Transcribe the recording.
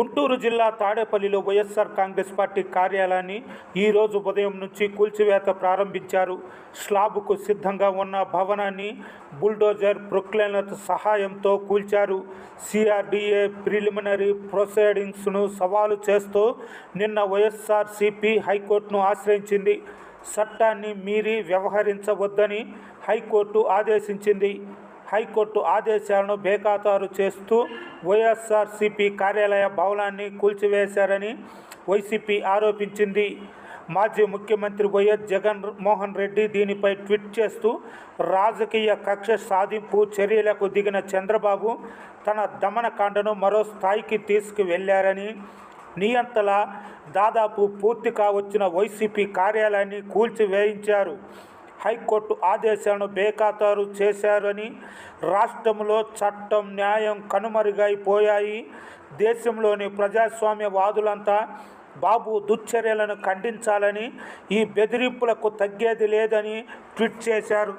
గుంటూరు జిల్లా తాడేపల్లిలో వైఎస్ఆర్ కాంగ్రెస్ పార్టీ కార్యాలయాన్ని ఈరోజు ఉదయం నుంచి కూల్చివేత ప్రారంభించారు. స్లాబ్కు సిద్ధంగా ఉన్న భవనాన్ని బుల్డోజర్ ప్రొక్లైనర్ సహాయంతో కూల్చారు. సిఆర్డీఏ ప్రిలిమినరీ ప్రొసీడింగ్స్ను సవాలు చేస్తూ నిన్న వైఎస్ఆర్సీపీ హైకోర్టును ఆశ్రయించింది. చట్టాన్ని మీరి వ్యవహరించవద్దని హైకోర్టు ఆదేశించింది. హైకోర్టు ఆదేశాలను బేఖాతారు చేస్తూ వైఎస్ఆర్సీపీ కార్యాలయ భవనాన్ని కూల్చివేశారని వైసీపీ ఆరోపించింది. మాజీ ముఖ్యమంత్రి వైఎస్ జగన్ మోహన్ రెడ్డి దీనిపై ట్వీట్ చేస్తూ రాజకీయ కక్ష సాధింపు చర్యలకు దిగిన చంద్రబాబు తన దమనకాండను మరో స్థాయికి తీసుకువెళ్ళారని నియంతల దాదాపు పూర్తి కావచ్చిన వైసీపీ కార్యాలయాన్ని కూల్చివేయించారు. హైకోర్టు ఆదేశాలను బేఖాతారు చేశారని రాష్ట్రంలో చట్టం న్యాయం కనుమరుగైపోయాయి. దేశంలోని ప్రజాస్వామ్యవాదులంతా బాబు దుశ్చర్యలను ఖండించాలని ఈ బెదిరింపులకు తగ్గేది లేదని ట్వీట్ చేశారు.